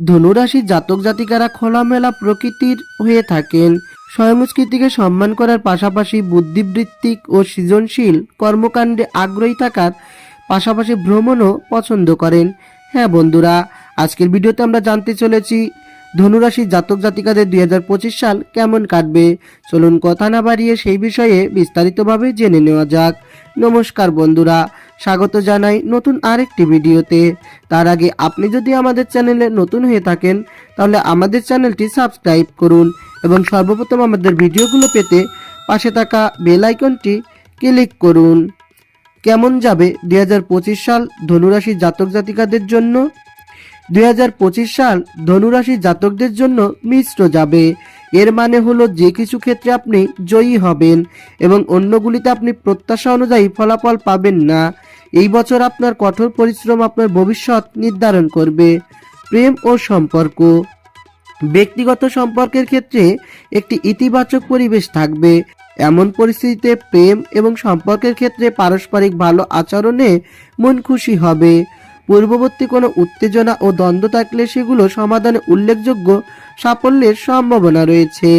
ধনুরাশির জাতক জাতিকারা খোলামেলা প্রকৃতির হয়ে থাকেন। সংস্কৃতিকে সম্মান করার পাশাপাশি বুদ্ধিবৃত্তিক ও সৃজনশীল কর্মকাণ্ডে আগ্রহী থাকার পাশাপাশি ভ্রমণও পছন্দ করেন। হ্যাঁ বন্ধুরা, আজকের ভিডিওতে আমরা জানতে চলেছি ধনুরাশির জাতক জাতিকাদের দুই হাজার পঁচিশ সাল কেমন কাটবে? চলুন কথা না বাড়িয়ে সেই বিষয়ে বিস্তারিতভাবে জেনে নেওয়া যাক। নমস্কার বন্ধুরা স্বাগত জানাই নতুন আরেকটি ভিডিওতে। তার আগে আপনি যদি আমাদের চ্যানেলে নতুন হয়ে থাকেন, তাহলে আমাদের চ্যানেলটি সাবস্ক্রাইব করুন এবং সর্বপ্রথম আমাদের ভিডিওগুলো পেতে পাশে থাকা বেল আইকনটি ক্লিক করুন। কেমন যাবে দুই হাজার পঁচিশ সাল ধনুরাশি জাতক জাতিকাদের জন্য? দুই হাজার পঁচিশ সাল ধনুরাশি জাতকদের জন্য মিশ্র যাবে। এর মানে হলো যে কিছু ক্ষেত্রে আপনি জয়ী হবেন এবং অন্যগুলিতে আপনি প্রত্যাশা অনুযায়ী ফলাফল পাবেন না। এই বছর আপনার কঠোর পরিশ্রম আপনার ভবিষ্যৎ নির্ধারণ করবে। প্রেম ও সম্পর্ক। ব্যক্তিগত সম্পর্কের ক্ষেত্রে একটি ইতিবাচক পরিবেশ থাকবে। এমন পরিস্থিতিতে প্রেম এবং সম্পর্কের ক্ষেত্রে পারস্পরিক ভালো আচরণে মন খুশি হবে। পূর্ববর্তী কোনো উত্তেজনা ও দ্বন্দ্ব থাকলে সেগুলো সমাধানে উল্লেখযোগ্য সাফল্যের সম্ভাবনা রয়েছে।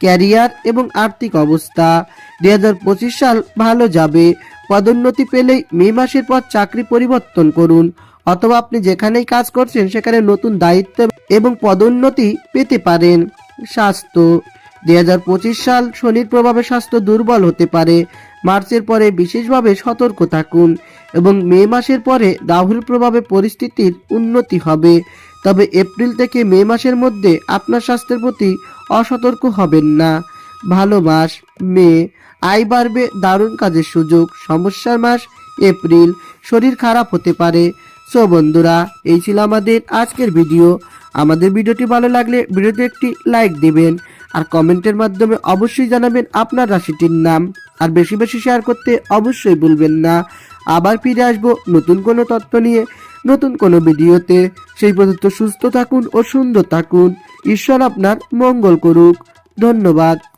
ক্যারিয়ার এবং আর্থিক অবস্থা। দু হাজার পঁচিশ সাল ভালো যাবে। পদোন্নতি পেলেই মে মাসের পর চাকরি পরিবর্তন করুন। অথবা আপনি যেখানেই কাজ করছেন, সেখানে নতুন দায়িত্ব এবং পদোন্নতি পেতে পারেন। স্বাস্থ্য। দু হাজার পঁচিশ সাল শনির প্রভাবে স্বাস্থ্য দুর্বল হতে পারে। মার্চের পরে বিশেষভাবে সতর্ক থাকুন এবং মে মাসের পরে রাহুর প্রভাবে পরিস্থিতির উন্নতি হবে। তবে এপ্রিল থেকে মে মাসের মধ্যে আপনার স্বাস্থ্যের প্রতি অসতর্ক হবেন না। ভালো মাস মে আয় বাড়বে দারুণ কাজের সুযোগ, সমস্যার মাস, এপ্রিল, শরীর খারাপ হতে পারে। সো বন্ধুরা, এই ছিল আমাদের আজকের ভিডিও। আমাদের ভিডিওটি ভালো লাগলে ভিডিওতে একটি লাইক দিবেন আর কমেন্টের মাধ্যমে অবশ্যই জানাবেন আপনার রাশিটির নাম। আর বেশি বেশি শেয়ার করতে অবশ্যই ভুলবেন না। আবার ফিরে আসব নতুন কোনো তথ্য নিয়ে, নতুন কোনো ভিডিওতে। সেই পর্যন্ত সুস্থ থাকুন ও সুন্দর থাকুন। ঈশ্বর আপনার মঙ্গল করুক। ধন্যবাদ।